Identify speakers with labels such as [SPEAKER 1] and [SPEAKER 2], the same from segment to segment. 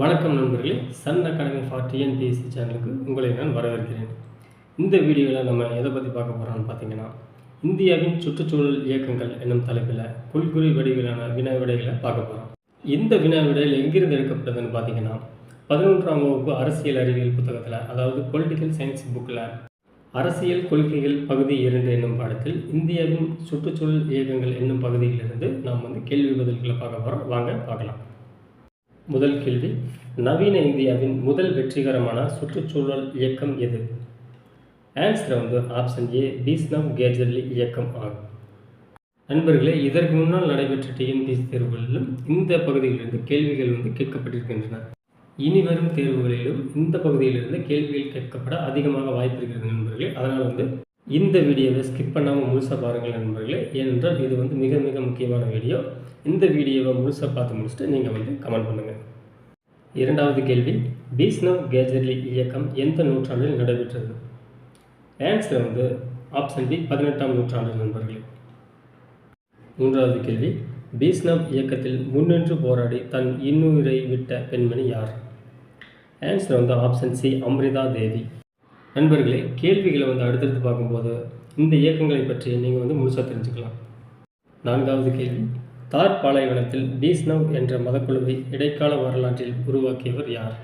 [SPEAKER 1] வணக்கம் நண்பர்களே. Sun academy for TNPSC சேனலுக்கு உங்களை நான் வரவேற்கிறேன். இந்த வீடியோவில் நம்ம எதை பற்றி பார்க்க போகிறோம்னு பார்த்தீங்கன்னா இந்தியாவின் சுற்றுச்சூழல் இயக்கங்கள் என்னும் தலைப்பில் குல்குறி வடிவிலான வினா விடைகளை பார்க்க போகிறோம் இந்த வினா விடையில் எங்கிருந்து எடுக்கப்பட்டதுன்னு பார்த்தீங்கன்னா பதினொன்றாம் வகுப்பு அரசியல் அறிவியல் புத்தகத்தில் அதாவது பொலிட்டிக்கல் சயின்ஸ் புக்கில் அரசியல் கொள்கைகள் பகுதி இரண்டு என்னும் பாடத்தில் இந்தியாவின் சுற்றுச்சூழல் இயக்கங்கள் என்னும் பகுதியிலிருந்து நாம் வந்து கேள்வி பதில்களை பார்க்க போகிறோம் வாங்க பார்க்கலாம். முதல் கேள்வி. நவீன இந்தியாவின் முதல் வெற்றிகரமான சுற்றுச்சூழல் இயக்கம் எது? ஆன்சர் வந்து ஆப்ஷன் ஏ பீஸ்னவ் கேஜர்லி இயக்கம் ஆகும். நண்பர்களே இதற்கு முன்னால் நடைபெற்ற டிஎன்பிசி தேர்வுகளிலும் இந்த பகுதியிலிருந்து கேள்விகள் வந்து கேட்கப்பட்டிருக்கின்றன. இனி வரும் தேர்வுகளிலும் இந்த பகுதியிலிருந்து கேள்விகள் கேட்கப்பட அதிகமாக வாய்ப்பு இருக்கிறது நண்பர்களே. அதனால் வந்து இந்த வீடியோவை ஸ்கிப் பண்ணாமல் முழுசாக பாருங்கள் நண்பர்களே. ஏனென்றால் இது வந்து மிக மிக முக்கியமான வீடியோ. இந்த வீடியோவை முழுசாக பார்த்து முடிச்சுட்டு நீங்கள் வந்து கமெண்ட் பண்ணுங்கள் இரண்டாவது கேள்வி பீஸ்னவ் கேஜர்லி இயக்கம் எந்த நூற்றாண்டில் நடைபெற்றது? ஆன்சர் வந்து ஆப்ஷன் பி பதினெட்டாம் நூற்றாண்டு நண்பர்களே. மூன்றாவது கேள்வி பீஸ்னவ் இயக்கத்தில் முன்னின்று போராடி தன் இன்னுயிரை விட்ட பெண்மணி யார்? ஆன்சர் வந்து ஆப்ஷன் சி அம்ரிதா தேவி. நண்பர்களே கேள்விகளை வந்து அடுத்தடுத்து பார்க்கும்போது இந்த இயக்கங்களை பற்றி நீங்கள் வந்து முழுசாக தெரிஞ்சுக்கலாம். நான்காவது கேள்வி. தார் பாலைவனத்தில் பீஸ்னவ் என்ற மதக்குழுவை இடைக்கால வரலாற்றில் உருவாக்கியவர் யார்?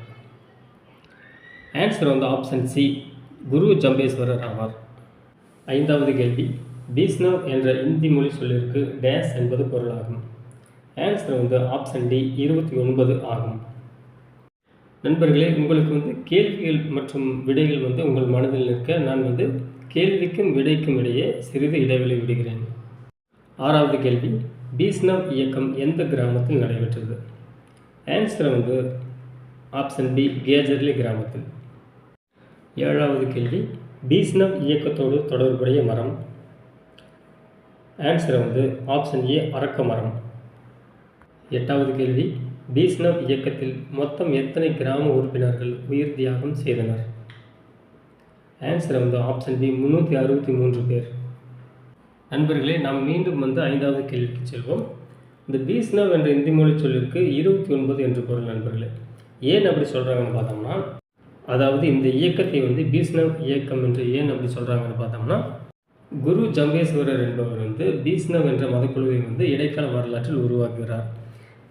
[SPEAKER 1] ஆன்சர் வந்து ஆப்ஷன் சி குரு ஜம்பேஸ்வரர் ஆவார். ஐந்தாவது கேள்வி. பீஸ்னவ் என்ற இந்தி மொழி சொல்லிற்கு டேஸ் என்பது பொருளாகும். ஆன்சர் வந்து ஆப்ஷன் டி இருபத்தி ஒன்பது ஆகும். நண்பர்களே உங்களுக்கு வந்து கேள்விகள் மற்றும் விடைகள் வந்து உங்கள் மனதில் நிற்க நான் வந்து கேள்விக்கும் விடைக்கும் இடையே சிறிது இடைவெளி விடுகிறேன். ஆறாவது கேள்வி பீஸ்னவ் இயக்கம் எந்த கிராமத்தில் நடைபெற்றது? ஆன்சர் வந்து ஆப்ஷன் பி கேஜர்லி கிராமத்தில். ஏழாவது கேள்வி பீஸ்னவ் இயக்கத்தோடு தொடர்புடைய மரம். ஆன்சர் வந்து ஆப்ஷன் ஏ அரக்க மரம். எட்டாவது கேள்வி பீஸ்னவ் இயக்கத்தில் மொத்தம் எத்தனை கிராம உறுப்பினர்கள் உயிர் தியாகம் செய்தனர்? ஆன்சர் வந்து ஆப்ஷன் பி முந்நூற்றி அறுபத்தி மூன்று பேர். நண்பர்களே நாம் மீண்டும் வந்து ஐந்தாவது கேள்விக்கு செல்வோம். இந்த பீஸ்னவ் என்ற இந்தி மொழி சொல்லிற்கு இருபத்தி ஒன்பது என்று பொருள் நண்பர்களே. ஏன் அப்படி சொல்கிறாங்கன்னு பார்த்தோம்னா அதாவது இந்த இயக்கத்தை வந்து பீஸ்னவ் இயக்கம் என்று ஏன் அப்படி சொல்கிறாங்கன்னு பார்த்தோம்னா குரு ஜம்பேஸ்வரர் என்பவர் வந்து பீஸ்னவ் என்ற மதக்குழுவை வந்து இடைக்கால வரலாற்றில் உருவாக்குகிறார்.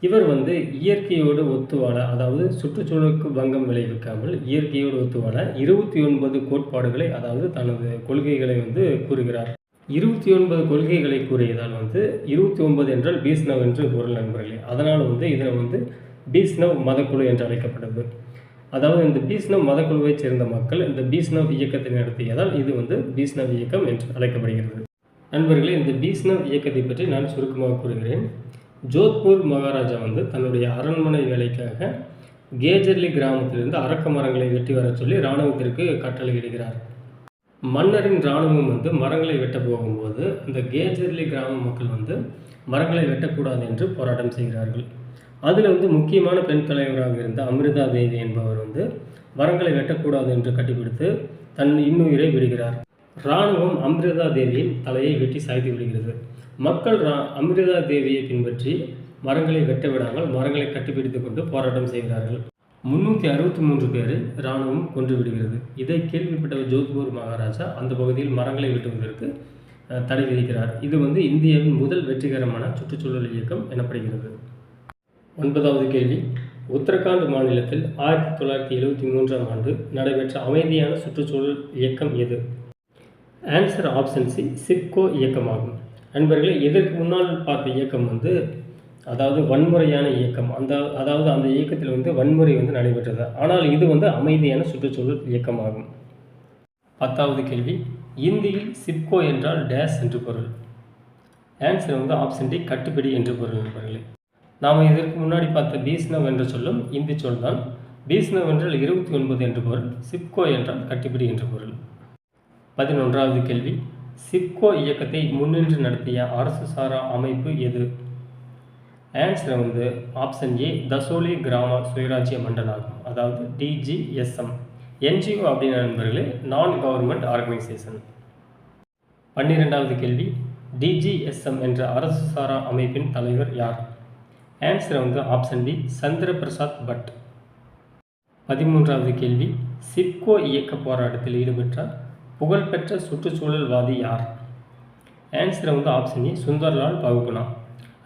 [SPEAKER 1] இவர் வந்து இயற்கையோடு ஒத்து வாழ அதாவது சுற்றுச்சூழலுக்கு பங்கம் விளைவிக்காமல் இயற்கையோடு ஒத்து வாழ இருபத்தி ஒன்பது கோட்பாடுகளை அதாவது தனது கொள்கைகளை வந்து கூறுகிறார். இருபத்தி ஒன்பது கொள்கைகளை கூறியதால் வந்து இருபத்தி ஒன்பது என்றால் பீஸ்னவ் என்று பொருள் நண்பர்களே. அதனால் வந்து இதில் வந்து பீஸ்னவ் மதக்குழு என்று அழைக்கப்பட்டது அதாவது இந்த பீஸ்னவ் மதக்குழுவைச் சேர்ந்த மக்கள் இந்த பீஸ்னவ் இயக்கத்தை நடத்தியதால் இது வந்து பீஸ்னவ் இயக்கம் என்று அழைக்கப்படுகிறது. நண்பர்களே இந்த பீஸ்னவ் இயக்கத்தை பற்றி நான் சுருக்கமாக கூறுகிறேன். ஜோத்பூர் மகாராஜா வந்து தன்னுடைய அரண்மனை வேலைக்காக கேஜர்லி கிராமத்திலிருந்து அரக்க மரங்களை வெட்டி வரச் சொல்லி இராணுவத்திற்கு கட்டளையிடுகிறார். மன்னரின் இராணுவம் வந்து மரங்களை வெட்ட போகும்போது அந்த கேஜர்லி கிராம மக்கள் வந்து மரங்களை வெட்டக்கூடாது என்று போராட்டம் செய்கிறார்கள். அதில் வந்து முக்கியமான பெண் தலைவராக இருந்த அமிர்தா தேவி என்பவர் வந்து மரங்களை வெட்டக்கூடாது என்று கட்டிப்பிடித்து தன் இன்னுயிரை விடுகிறார். இராணுவம் அமிர்தா தேவியின் தலையை வெட்டி சாய்த்து விடுகிறது. மக்கள் ரா அமிர்தா தேவியை பின்பற்றி மரங்களை வெட்ட விடாமல் மரங்களை கட்டிப்பிடித்து கொண்டு போராட்டம் செய்கிறார்கள். முன்னூற்றி அறுபத்தி மூன்று பேரை இராணுவம் கொன்று விடுகிறது. இதை கேள்விப்பட்ட ஜோத்பூர் மகாராஜா அந்த பகுதியில் மரங்களை வெட்டுவதற்கு தடை விதிக்கிறார். இது வந்து இந்தியாவின் முதல் வெற்றிகரமான சுற்றுச்சூழல் இயக்கம் எனப்படுகிறது. ஒன்பதாவது கேள்வி. உத்தரகாண்ட் மாநிலத்தில் ஆயிரத்தி தொள்ளாயிரத்தி எழுபத்தி மூன்றாம் ஆண்டு நடைபெற்ற அமைதியான சுற்றுச்சூழல் இயக்கம் எது? ஆன்சர் ஆப்ஷன் சி சிப்கோ இயக்கமாகும். நண்பர்களே இதற்கு முன்னால் பார்த்த இயக்கம் வந்து அதாவது வன்முறையான இயக்கம். அந்த அதாவது அந்த இயக்கத்தில் வந்து வன்முறை வந்து நடைபெற்றது. ஆனால் இது வந்து அமைதியான சுற்றுச்சூழல் இயக்கமாகும். பத்தாவது கேள்வி இந்தியில் சிப்கோ என்றால் டேஸ் என்று பொருள். ஆன்சர் வந்து ஆப்ஷன் டி கட்டுப்பிடி என்று பொருள் நண்பர்களே. நாம் இதற்கு முன்னாடி பார்த்த பீஸ்னவ் என்ற சொல்லும் இந்தி சொல் தான். பீஸ்னவ் என்றால் இருபத்தி ஒன்பது என்று பொருள் சிப்கோ என்றால் கட்டுப்பிடி என்று பொருள். பதினொன்றாவது கேள்வி சிப்கோ இயக்கத்தை முன்னின்று நடத்திய அரசு சாரா அமைப்பு எது? ஆன்சர் வந்து ஆப்ஷன் ஏ தசோலி கிராம சுயராஜ்ய மண்டல் ஆகும் அதாவது டிஜிஎஸ்எம் என்ஜிஓ அப்படின்ற நண்பர்களே நான் கவர்மெண்ட் ஆர்கனைசேஷன் பன்னிரெண்டாவது கேள்வி டிஜிஎஸ்எம் என்ற அரசு சாரா அமைப்பின் தலைவர் யார்? ஆன்சர் வந்து ஆப்ஷன் பி சந்திர பிரசாத் பட். பதிமூன்றாவது கேள்வி சிப்கோ இயக்க போராட்டத்தில் ஈடுபட்ட புகழ்பெற்ற சுற்றுச்சூழல்வாதி யார்? ஆன்சர் வந்து ஆப்ஷன் ஏ சுந்தர்லால் பகுகுணா.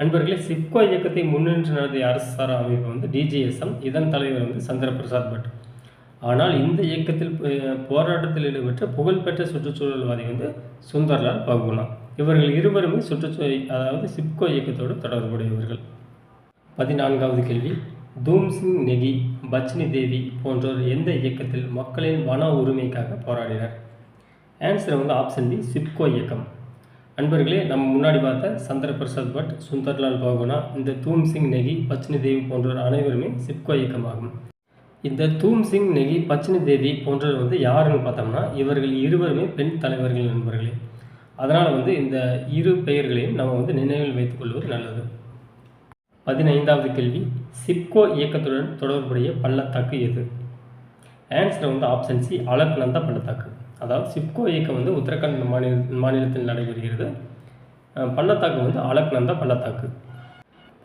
[SPEAKER 1] அன்பர்களே சிப்கோ இயக்கத்தை முன்னின்று நடத்திய அரசு சாரா அமைப்பு வந்து டிஜிஎஸ்எம் இதன் தலைவர் வந்து சந்திரபிரசாத் பட். ஆனால் இந்த இயக்கத்தில் போராட்டத்தில் ஈடுபட்ட புகழ்பெற்ற சுற்றுச்சூழல்வாதி வந்து சுந்தர்லால் பகுகுணா. இவர்கள் இருவருமே சுற்றுச்சூழல் அதாவது சிப்கோ இயக்கத்தோடு தொடர்புடையவர்கள். பதினான்காவது கேள்வி. தூம் சிங் நெகி பச்னி தேவி போன்றோர் எந்த இயக்கத்தில் மக்களின் வன உரிமைக்காக போராடினர்? ஆன்சர் வந்து ஆப்ஷன் பி சிப்கோ இயக்கம். அன்பர்களே நம்ம முன்னாடி பார்த்த சந்திர பிரசாத் பட் சுந்தர்லால் பகுனா இந்த தூம் சிங் நெகி பச்சினி தேவி போன்றவர் அனைவருமே சிப்கோ இயக்கமாகும். இந்த தூம் சிங் நெகி பச்சினி தேவி போன்றவர் வந்து யாருன்னு பார்த்தோம்னா இவர்கள் இருவருமே பெண் தலைவர்கள் நண்பர்களே. அதனால் வந்து இந்த இரு பெயர்களையும் நம்ம வந்து நினைவில் வைத்துக் கொள்வது நல்லது. பதினைந்தாவது கேள்வி சிப்கோ இயக்கத்துடன் தொடர்புடைய பள்ளத்தாக்கு எது? ஆன்சர் வந்து ஆப்ஷன் சி அலக்நந்தா பள்ளத்தாக்கு. அதாவது சிப்கோ இயக்கம் வந்து உத்தரகாண்ட் மாநில மாநிலத்தில் நடைபெறுகிறது. பள்ளத்தாக்கு வந்து ஆலக்நந்தா பள்ளத்தாக்கு.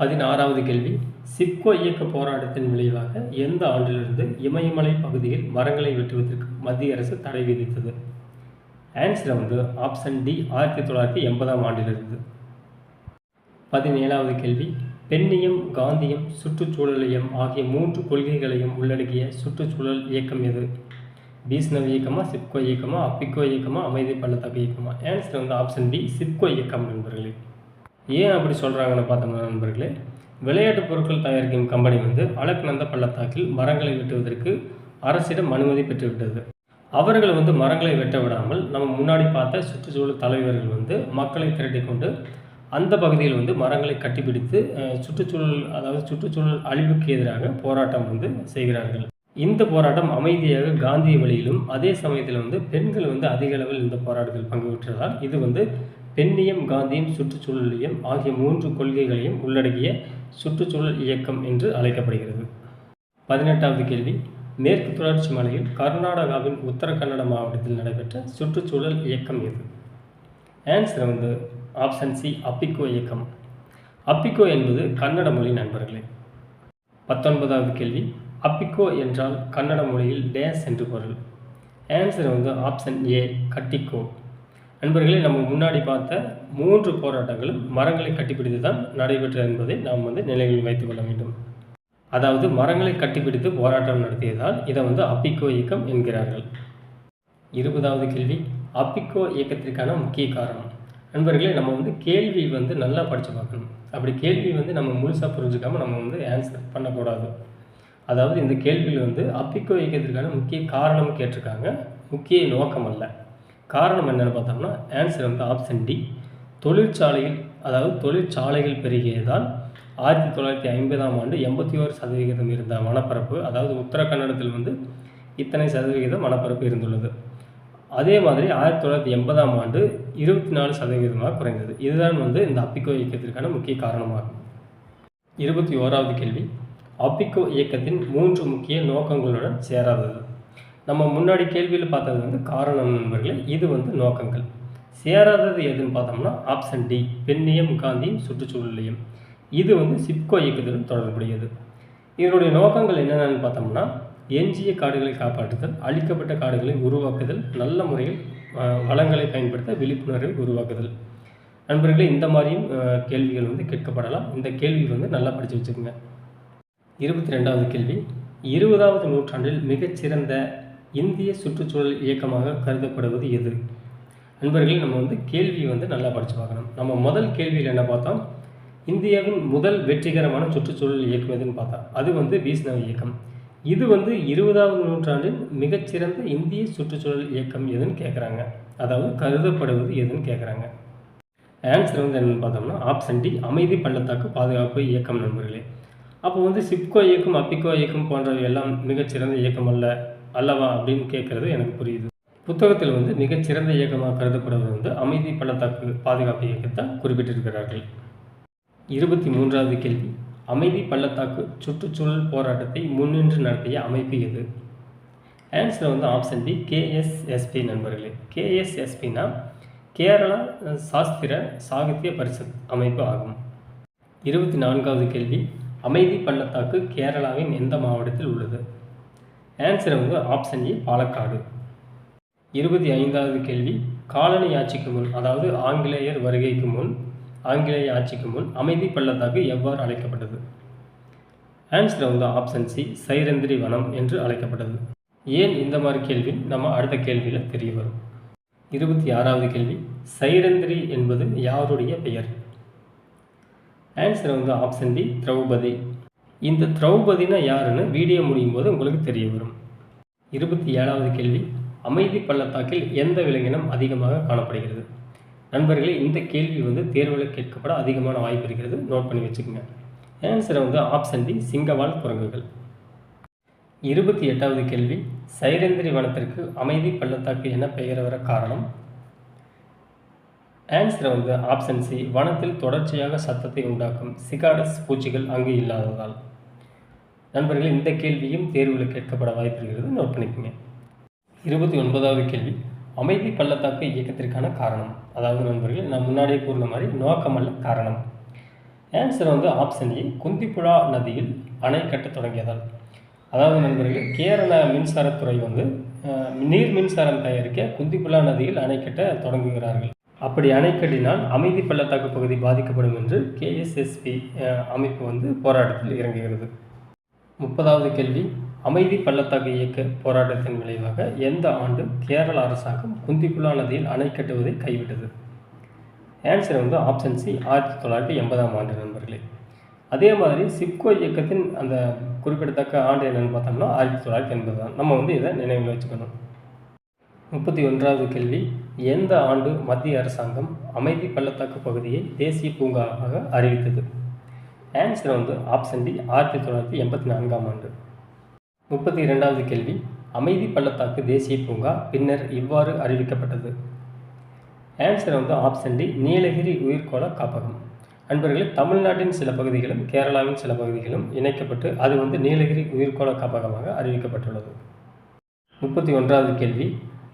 [SPEAKER 1] பதினாறாவது கேள்வி. சிப்கோ இயக்க போராட்டத்தின் விளைவாக எந்த ஆண்டிலிருந்து இமயமலை பகுதியில் மரங்களை வெட்டுவதற்கு மத்திய அரசு தடை விதித்தது? ஆன்சர் வந்து ஆப்ஷன் டி ஆயிரத்தி தொள்ளாயிரத்தி எண்பதாம் ஆண்டிலிருந்து. பதினேழாவது கேள்வி. பெண்ணியம் காந்தியம் சுற்றுச்சூழலியம் ஆகிய மூன்று கொள்கைகளையும் உள்ளடக்கிய சுற்றுச்சூழல் இயக்கம் எது? பீஸ்னவ் இயக்கமா சிப்கோ இயக்கமா அப்பிக்கோ இயக்கமா அமைதி பள்ளத்தாக்கு இயக்கமா. ஆன்சர் வந்து ஆப்ஷன் பி சிப்கோ இயக்கம் நண்பர்களே. ஏன் அப்படி சொல்கிறாங்கன்னு பார்த்தோம்னா நண்பர்களே? விளையாட்டு பொருட்கள் தயாரிக்கும் கம்பெனி வந்து அலக்நந்த பள்ளத்தாக்கில் மரங்களை வெட்டுவதற்கு அரசிடம் அனுமதி பெற்றுவிட்டது. அவர்கள் வந்து மரங்களை வெட்ட விடாமல் நம்ம முன்னாடி பார்த்த சுற்றுச்சூழல் தலைவர்கள் வந்து மக்களை திரட்டி கொண்டு அந்த பகுதியில் வந்து மரங்களை கட்டிப்பிடித்து சுற்றுச்சூழல் அதாவது சுற்றுச்சூழல் அழிவுக்கு எதிராக போராட்டம் வந்து செய்கிறார்கள். இந்த போராட்டம் அமைதியாக காந்திய வழியிலும் அதே சமயத்தில் வந்து பெண்கள் வந்து அதிக அளவில் இந்த போராட்டத்தில் பங்கு பெற்றதால் இது வந்து பெண்ணியம் காந்தியம் சுற்றுச்சூழலியம் ஆகிய மூன்று கொள்கைகளையும் உள்ளடக்கிய சுற்றுச்சூழல் இயக்கம் என்று அழைக்கப்படுகிறது. பதினெட்டாவது கேள்வி. மேற்கு தொடர்ச்சி மலையில் கர்நாடகாவின் உத்தர கன்னட மாவட்டத்தில் நடைபெற்ற சுற்றுச்சூழல் இயக்கம் எது? ஆன்சர் வந்து ஆப்ஷன் சி அப்பிக்கோ இயக்கம். அப்பிக்கோ என்பது கன்னட மொழி நண்பர்களே. பத்தொன்பதாவது கேள்வி. அப்பிக்கோ என்றால் கன்னட மொழியில் டேஸ் என்று பொருள். ஆன்சர் வந்து ஆப்ஷன் ஏ கட்டிக்கோ. நண்பர்களே நம்ம முன்னாடி பார்த்த மூன்று போராட்டங்களும் மரங்களை கட்டிப்பிடித்து தான் நடைபெற்றது என்பதை நாம் வந்து நிலையில் வைத்துக் கொள்ள வேண்டும். அதாவது மரங்களை கட்டிப்பிடித்து போராட்டம் நடத்தியதால் இதை வந்து அப்பிக்கோ இயக்கம் என்கிறார்கள். இருபதாவது கேள்வி அப்பிக்கோ இயக்கத்திற்கான முக்கிய காரணம். நண்பர்களே நம்ம வந்து கேள்வி வந்து நல்லா படித்து பார்க்கணும். அப்படி கேள்வி வந்து நம்ம முழுசாக புரிஞ்சுக்காம நம்ம வந்து ஆன்சர் பண்ணக்கூடாது. அதாவது இந்த கேள்வியில் வந்து அப்பிக்கோ இயக்கத்திற்கான முக்கிய காரணம் கேட்டிருக்காங்க. முக்கிய நோக்கம் அல்ல. காரணம் என்னென்னு பார்த்தோம்னா ஆன்சர் வந்து ஆப்ஷன் டி தொழிற்சாலையில் அதாவது தொழிற்சாலைகள் பெருகியதால் ஆயிரத்தி தொள்ளாயிரத்தி ஐம்பதாம் ஆண்டு எண்பத்தி ஓரு சதவிகிதம் இருந்த வனப்பரப்பு அதாவது உத்தர கன்னடத்தில் வந்து இத்தனை சதவிகிதம் வனப்பரப்பு இருந்துள்ளது. அதே மாதிரி ஆயிரத்தி தொள்ளாயிரத்தி எண்பதாம் ஆண்டு இருபத்தி நாலு சதவீதமாக குறைந்தது. இதுதான் வந்து இந்த அப்பிக்கோ இயக்கத்திற்கான முக்கிய காரணமாகும். இருபத்தி ஓராவது கேள்வி. அப்பிக்கோ இயக்கத்தின் மூன்று முக்கிய நோக்கங்களுடன் சேராதது. நம்ம முன்னாடி கேள்வியில் பார்த்தது வந்து காரணம் நண்பர்களே இது வந்து நோக்கங்கள். சேராதது எதுன்னு பார்த்தோம்னா ஆப்ஷன் டி பெண்ணியம் காந்தியும் சுற்றுச்சூழலையும். இது வந்து சிப்கோ இயக்கத்துடன் தொடர்புடையது. இதனுடைய நோக்கங்கள் என்னென்னு பார்த்தோம்னா எஞ்சிய காடுகளை காப்பாற்றுதல் அழிக்கப்பட்ட காடுகளை உருவாக்குதல் நல்ல முறையில் வளங்களை பயன்படுத்த விழிப்புணர்வை உருவாக்குதல். நண்பர்களே இந்த மாதிரியும் கேள்விகள் வந்து கேட்கப்படலாம். இந்த கேள்வி வந்து நல்லா படித்து வச்சுக்கோங்க. இருபத்தி ரெண்டாவது கேள்வி. இருபதாவது நூற்றாண்டில் மிகச்சிறந்த இந்திய சுற்றுச்சூழல் இயக்கமாக கருதப்படுவது எது? நண்பர்களே நம்ம வந்து கேள்வி வந்து நல்லா படித்து பார்க்கணும். நம்ம முதல் கேள்வியில் என்ன பார்த்தோம்? இந்தியாவின் முதல் வெற்றிகரமான சுற்றுச்சூழல் இயக்கம் எதுன்னு பார்த்தா அது வந்து வீஸ்னவ் இயக்கம். இது வந்து இருபதாவது நூற்றாண்டின் மிகச்சிறந்த இந்திய சுற்றுச்சூழல் இயக்கம் எதுன்னு கேட்குறாங்க அதாவது கருதப்படுவது எதுன்னு கேட்குறாங்க ஆன்சர் வந்து என்னன்னு பார்த்தோம்னா ஆப்ஷன் டி அமைதி பள்ளத்தாக்கு பாதுகாப்பு இயக்கம் நண்பர்களே. அப்போ வந்து சிப்கோ இயக்கம் அப்பிக்கோ இயக்கம் போன்றவை எல்லாம் மிகச்சிறந்த இயக்கம் அல்ல அல்லவா அப்படின்னு கேட்குறது எனக்கு புரியுது. புத்தகத்தில் வந்து மிகச்சிறந்த இயக்கமாக கருதப்படுவது வந்து அமைதி பள்ளத்தாக்கு பாதுகாப்பு இயக்கத்தை குறிப்பிட்டிருக்கிறார்கள். இருபத்தி மூன்றாவது கேள்வி. அமைதி பள்ளத்தாக்கு சுற்றுச்சூழல் போராட்டத்தை முன்னின்று நடத்திய அமைப்பு எது? ஆன்சர் வந்து ஆப்ஷன் டி கேஎஸ்எஸ்பி நண்பர்களே. கேஎஸ்எஸ்பினா கேரளா சாஸ்திர சாகித்ய பரிஷத் அமைப்பு ஆகும். இருபத்தி நான்காவது கேள்வி. அமைதி பள்ளத்தாக்கு கேரளாவின் எந்த மாவட்டத்தில் உள்ளது? ஆன்சர் வந்து ஆப்ஷன் ஏ பாலக்காடு. இருபத்தி ஐந்தாவது கேள்வி. காலனி ஆட்சிக்கு முன் அதாவது ஆங்கிலேயர் வருகைக்கு முன் ஆங்கிலேய ஆட்சிக்கு முன் அமைதி பள்ளத்தாக்கு எவ்வாறு அழைக்கப்பட்டது? ஆன்சர் வந்து ஆப்ஷன் சி சைரந்திரி வனம் என்று அழைக்கப்பட்டது. ஏன் இந்த மாதிரி கேள்வி? நம்ம அடுத்த கேள்வியில் தெரிய வரும். இருபத்தி ஆறாவது கேள்வி. சைரந்திரி என்பது யாருடைய பெயர்? ஆன்சர் வந்து ஆப்ஷன் டி திரௌபதி. இந்த திரௌபதினா யாருன்னு வீடியோ முடியும் போது உங்களுக்கு தெரிய வரும். இருபத்தி ஏழாவது கேள்வி அமைதி பள்ளத்தாக்கில் எந்த விலங்கினம் அதிகமாக காணப்படுகிறது? நண்பர்களே இந்த கேள்வி வந்து தேர்வில் கேட்கப்பட அதிகமான வாய்ப்பு இருக்கிறது. நோட் பண்ணி வச்சுக்கோங்க. ஆன்சர் வந்து ஆப்ஷன் டி சிங்கவால் குரங்குகள். இருபத்தி எட்டாவது கேள்வி சைரந்திரி வனத்திற்கு அமைதி பள்ளத்தாக்கு என பெயர் வர காரணம்? ஆன்சர் வந்து ஆப்ஷன் சி வனத்தில் தொடர்ச்சியாக சத்தத்தை உண்டாக்கும் சிகாடஸ் பூச்சிகள் அங்கு இல்லாததால். நண்பர்கள் இந்த கேள்வியும் தேர்வில் கேட்கப்பட வாய்ப்பு இருக்கிறது. நோட் பண்ணிக்கோங்க. இருபத்தி ஒன்பதாவது கேள்வி. அமைதி பள்ளத்தாக்கு இயக்கத்திற்கான காரணம். அதாவது நண்பர்கள் நான் முன்னாடியே கூறின மாதிரி நோக்கமல்ல காரணம். ஆன்சர் வந்து ஆப்ஷன் ஏ குந்திப்புழா நதியில் அணை கட்ட தொடங்கியதால். அதாவது நண்பர்கள் கேரள மின்சாரத்துறை வந்து நீர் மின்சாரம் தயாரிக்க குந்திப்புழா நதியில் அணை கட்ட தொடங்குகிறார்கள். அப்படி அணை கட்டினால் அமைதி பள்ளத்தாக்கு பகுதி பாதிக்கப்படும் என்று கேஎஸ்எஸ்பி அமைப்பு வந்து போராட்டத்தில் இறங்குகிறது. முப்பதாவது கேள்வி. அமைதி பள்ளத்தாக்கு இயக்க போராட்டத்தின் விளைவாக எந்த ஆண்டு கேரள அரசாங்கம் குந்திப்புலா நதியில் அணை கட்டுவதை கைவிட்டது? ஆன்சர் வந்து ஆப்ஷன் சி ஆயிரத்தி தொள்ளாயிரத்தி எண்பதாம் ஆண்டு நண்பர்களே. அதே மாதிரி சிப்கோ இயக்கத்தின் அந்த குறிப்பிடத்தக்க ஆண்டு என்னென்னு பார்த்தோம்னா ஆயிரத்தி தொள்ளாயிரத்தி எண்பது தான் நம்ம வந்து இதை நினைவில் வச்சுக்கணும். முப்பத்தி ஒன்றாவது கேள்வி எந்த ஆண்டு மத்திய அரசாங்கம் அமைதி பள்ளத்தாக்கு பகுதியை தேசிய பூங்காவாக அறிவித்தது? ஆன்சர் வந்து ஆப்ஷன் டி ஆயிரத்தி தொள்ளாயிரத்தி எண்பத்தி நான்காம் ஆண்டு. முப்பத்தி இரண்டாவது கேள்வி அமைதி பள்ளத்தாக்கு தேசிய பூங்கா பின்னர் இவ்வாறு அறிவிக்கப்பட்டது. ஆன்சர் வந்து ஆப்ஷன் டி நீலகிரி உயிர்கோள காப்பகம். அன்பர்களே தமிழ்நாட்டின் சில பகுதிகளும் கேரளாவின் சில பகுதிகளும் இணைக்கப்பட்டு அது வந்து நீலகிரி உயிர்கோள காப்பகமாக அறிவிக்கப்பட்டுள்ளது. முப்பத்தி ஒன்றாவது கேள்வி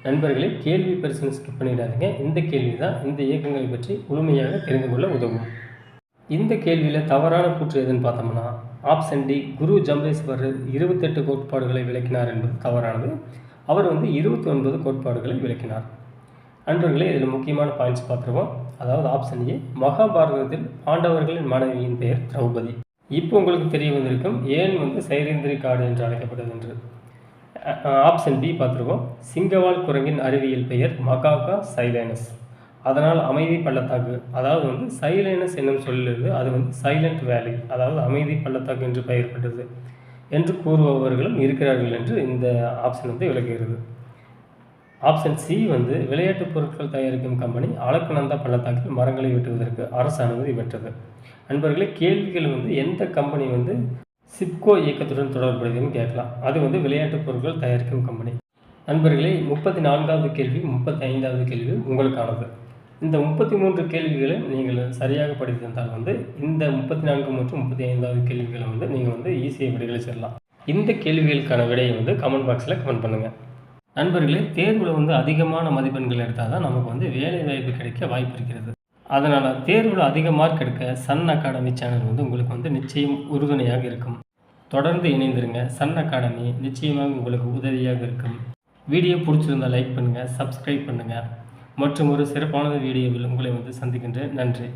[SPEAKER 1] நண்பர்களே கேள்வி பரிசீலனை ஸ்கிப் பண்ணிடாதீங்க. இந்த கேள்வி தான் இந்த இயக்கங்களை பற்றி முழுமையாக தெரிந்து கொள்ள உதவும். இந்த கேள்வியில் தவறான கூற்று எதுன்னு பார்த்தோம்னா ஆப்ஷன் டி குரு ஜம்பேஸ்வரர் இருபத்தெட்டு கோட்பாடுகளை விளக்கினார் என்பது தவறானது. அவர் வந்து இருபத்தி ஒன்பது கோட்பாடுகளை விளக்கினார். நண்பர்களே இதில் முக்கியமான பாயிண்ட்ஸ் பார்த்துருவோம். அதாவது ஆப்ஷன் ஏ மகாபாரதத்தில் பாண்டவர்களின் மனைவியின் பெயர் திரௌபதி. இப்போ உங்களுக்கு தெரிய வந்திருக்கும் ஏன் வந்து சைரேந்திரி காடு என்று அழைக்கப்படுது என்று. ஆப்ஷன் பி பார்த்துருக்கோம். சிங்கவால் குரங்கின் அறிவியல் பெயர் மகாகா சைலைனஸ். அதனால் அமைதி பள்ளத்தாக்கு அதாவது வந்து சைலைனஸ் என்னும் சொல்லிலிருந்து அது வந்து சைலண்ட் வேலி அதாவது அமைதி பள்ளத்தாக்கு என்று பெயர் பெற்றது என்று கூறுபவர்களும் இருக்கிறார்கள் என்று இந்த ஆப்ஷன் வந்து விளக்குகிறது. ஆப்ஷன் சி வந்து விளையாட்டுப் பொருட்கள் தயாரிக்கும் கம்பெனி அலக்கநந்தா பள்ளத்தாக்கில் மரங்களை வெட்டுவதற்கு அரசு அனுமதி பெற்றது. நண்பர்களே கேள்விகள் வந்து எந்த கம்பெனி வந்து சிப்கோ இயக்கத்துடன் தொடர்புடையதுன்னு கேட்கலாம். அது வந்து விளையாட்டுப் பொருட்கள் தயாரிக்கும் கம்பெனி. நண்பர்களே முப்பத்தி நான்காவது கேள்வி முப்பத்தி ஐந்தாவது கேள்வி உங்களுக்கானது. இந்த முப்பத்தி மூன்று கேள்விகளை நீங்கள் சரியாக படித்திருந்தால் வந்து இந்த முப்பத்தி நான்கு மற்றும் முப்பத்தி ஐந்தாவது கேள்விகளை வந்து நீங்கள் வந்து ஈஸியாக விடைகளை செல்லலாம். இந்த கேள்விகளுக்கான விடையை வந்து கமெண்ட் பாக்ஸில் கமெண்ட் பண்ணுங்கள் நண்பர்களே தேர்வில் வந்து அதிகமான மதிப்பெண்கள் எடுத்தால் தான் நமக்கு வந்து வேலை வாய்ப்பு கிடைக்க வாய்ப்பு இருக்கிறது. அதனால் தேர்வில் அதிக மார்க் எடுக்க சன் அகாடமி சேனல் வந்து உங்களுக்கு வந்து நிச்சயம் உறுதுணையாக இருக்கும். தொடர்ந்து இணைந்திருங்க. சன் அகாடமி நிச்சயமாக உங்களுக்கு உதவியாக இருக்கும். வீடியோ பிடிச்சிருந்தால் லைக் பண்ணுங்கள் சப்ஸ்கிரைப் பண்ணுங்கள் மற்றும் ஒரு சிறப்பான வீடியோவில் உங்களை வந்து சந்திக்கின்றேன். நன்றி.